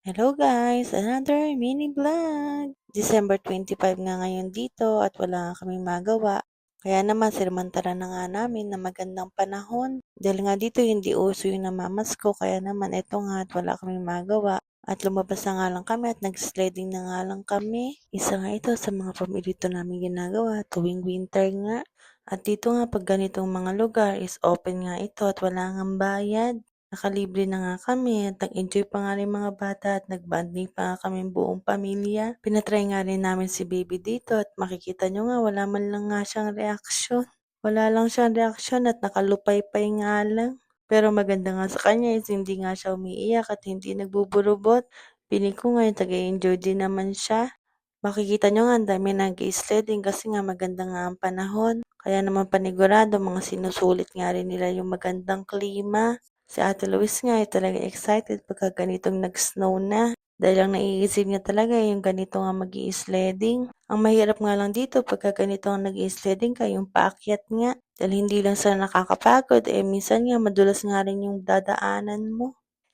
Hello guys! Another mini vlog! December 25 nga ngayon dito at wala nga kaming magawa. Kaya naman sinamantala na nga namin na magandang panahon. Dahil nga dito hindi uso yung namamasko kaya naman eto nga at wala kaming magawa. At lumabas na nga lang kami at nag-sledding na nga lang kami. Isa nga ito sa mga pamilito namin ginagawa tuwing winter nga. At dito nga pag ganitong mga lugar is open nga ito at wala nga bayad. Nakalibre na nga kami at nag-enjoy pa nga rin mga bata at nag-bonding pa nga kami buong pamilya. Pinatry nga rin namin si baby dito at makikita nyo nga wala man lang nga siyang reaksyon. Wala lang siyang reaksyon at nakalupay-pay nga lang. Pero maganda nga sa kanya is hindi nga siya umiiyak at hindi nagbuburubot. Piling ko nga taga-enjoy din naman siya. Makikita nyo nga ang dami nag-sledding kasi nga maganda nga ang panahon. Kaya naman panigurado mga sinusulit nga rin nila yung magandang klima. Si Ate Luis nga ay talaga excited pagka ganitong nag-snow na. Dahil ang naiisip niya talaga yung ganito nga mag sledding Ang mahirap nga lang dito pagka ganito ang nag sledding ka, yung paakyat nga. Dahil hindi lang sa nakakapagod, eh minsan nga madulas nga rin yung dadaanan mo.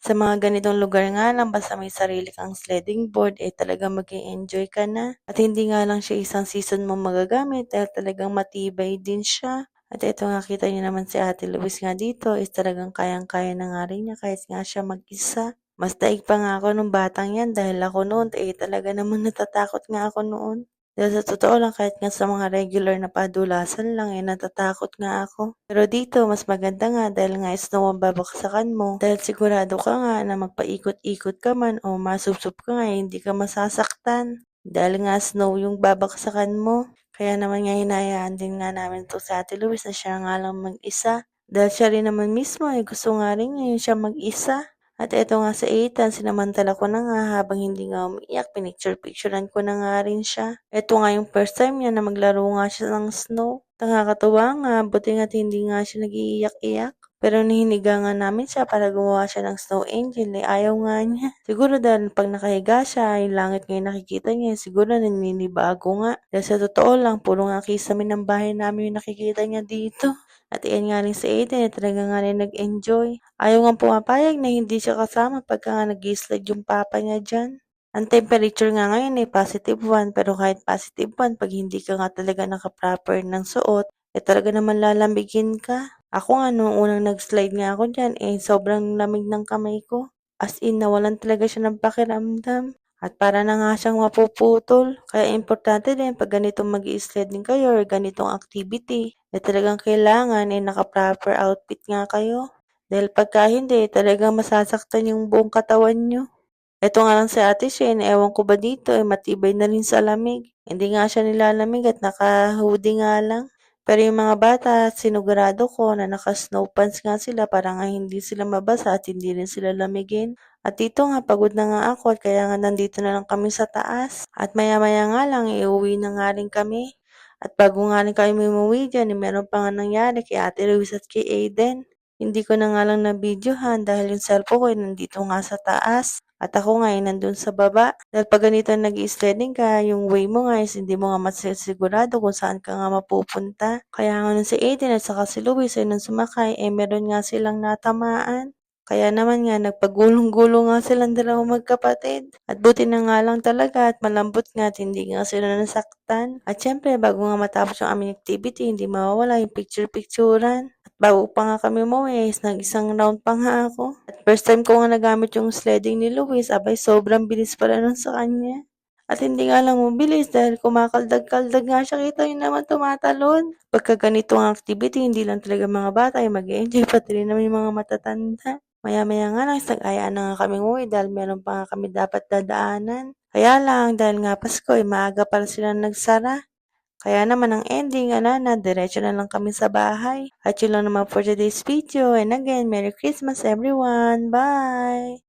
Sa mga ganitong lugar nga lang, basta may sarili kang sledding board, eh talaga mag enjoy ka na. At hindi nga lang siya isang season mo magagamit dahil talagang matibay din siya. At ito nga kita niyo naman si Ate Luis nga dito is talagang kayang-kaya na nga rin niya kahit nga siya mag-isa. Mas daig pa nga ako nung batang yan dahil ako noon eh talaga naman natatakot nga ako noon. Dahil sa totoo lang kahit nga sa mga regular na padulasan lang eh natatakot nga ako. Pero dito mas maganda nga dahil nga snow ang babaksakan mo. Dahil sigurado ka nga na magpaikot-ikot ka man o masubsob ka nga eh, hindi ka masasaktan. Dahil nga snow yung babaksakan mo. Kaya naman nga hinayaan din nga namin to sa Ate Luis na siya nga lang mag-isa. Dahil siya rin naman mismo ay gusto nga rin ngayon siya mag-isa. At eto nga sa 8 sinamantala ko na nga habang hindi nga umiiyak, pinicture-picturean ko na nga rin siya. Eto nga yung first time niya na maglaro nga siya ng snow. Nakakatuwa nga, buti nga't hindi nga siya nag-iiyak-iyak. Pero nihiniga nga namin siya para gumawa siya ng snow angel, eh ayaw nga niya. Siguro dahil pag nakahiga siya, yung langit ngayon nakikita niya, siguro naninibago nga. Dahil sa totoo lang, puro nga kisame ng bahay namin yung nakikita niya dito. At iyan nga rin si Aiden, eh, talaga nga rin nag-enjoy. Ayaw nga pumapayag na hindi siya kasama pagka nga nag-slide yung papa niya dyan. Ang temperature nga ngayon ay positive 1, pero kahit positive 1, pag hindi ka nga talaga naka-proper ng suot, eh talaga naman lalamigin ka. Ako nga nung unang nag-slide nga ako dyan, eh sobrang lamig ng kamay ko. As in, nawalan talaga siya ng pakiramdam. At para na nga siyang mapuputol. Kaya importante din pag ganitong mag slide din kayo or ganitong activity, eh talagang kailangan eh naka-proper outfit nga kayo. Dahil pagka hindi, talagang masasaktan yung buong katawan nyo. Ito nga lang si Ate Shane, ewan ko ba dito, eh, matibay na rin sa lamig. Hindi nga siya nilalamig at naka-hoodie nga lang. Pero yung mga bata, sinugurado ko na naka-snow pants nga sila para nga hindi sila mabasa at hindi rin sila lamigin. At dito nga, pagod na nga ako at kaya nga nandito na lang kami sa taas. At maya-maya nga lang, iuwi na nga rin kami. At bago nga rin kami umuwi dyan, eh, meron pa nga nangyari kay Ate Luis at kay Aiden. Hindi ko na nga lang na-videohan dahil yung cellphone ko nandito nga sa taas. At ako nga ay nandun sa baba. Dahil pag ganito nag-sledding ka, yung way mo nga hindi mo nga masisigurado kung saan ka nga mapupunta. Kaya nga nun si Aiden at saka si Luis ay nung sumakay, eh meron nga silang natamaan. Kaya naman nga, nagpagulong-gulong nga silang dalawang magkapatid. At buti na nga lang talaga at malambot nga at hindi nga sila nasaktan. At syempre, bago nga matapos yung aming activity, hindi mawawala yung picture-picturean. Bago pa nga kami umuwi, is nag-isang round pa nga ako. At first time ko nga nagamit yung sledding ni Luis, abay sobrang bilis pala nun sa kanya. At hindi nga lang mabilis dahil kumakaldag-kaldag nga siya. Kita yun naman tumatalon. Pagka ganito ang activity, hindi lang talaga mga bata ay mag-enjoy, pati rin naman yung mga matatanda. Maya-maya nga lang, nag-ayaan na nga kaming umuwi dahil meron pa nga kami dapat dadaanan. Kaya lang, dahil nga Pasko, eh, maaga pala sila nagsara. Kaya naman ang ending, ala na, diretso na lang kami sa bahay. At yun lang naman for today's video. And again, Merry Christmas everyone! Bye!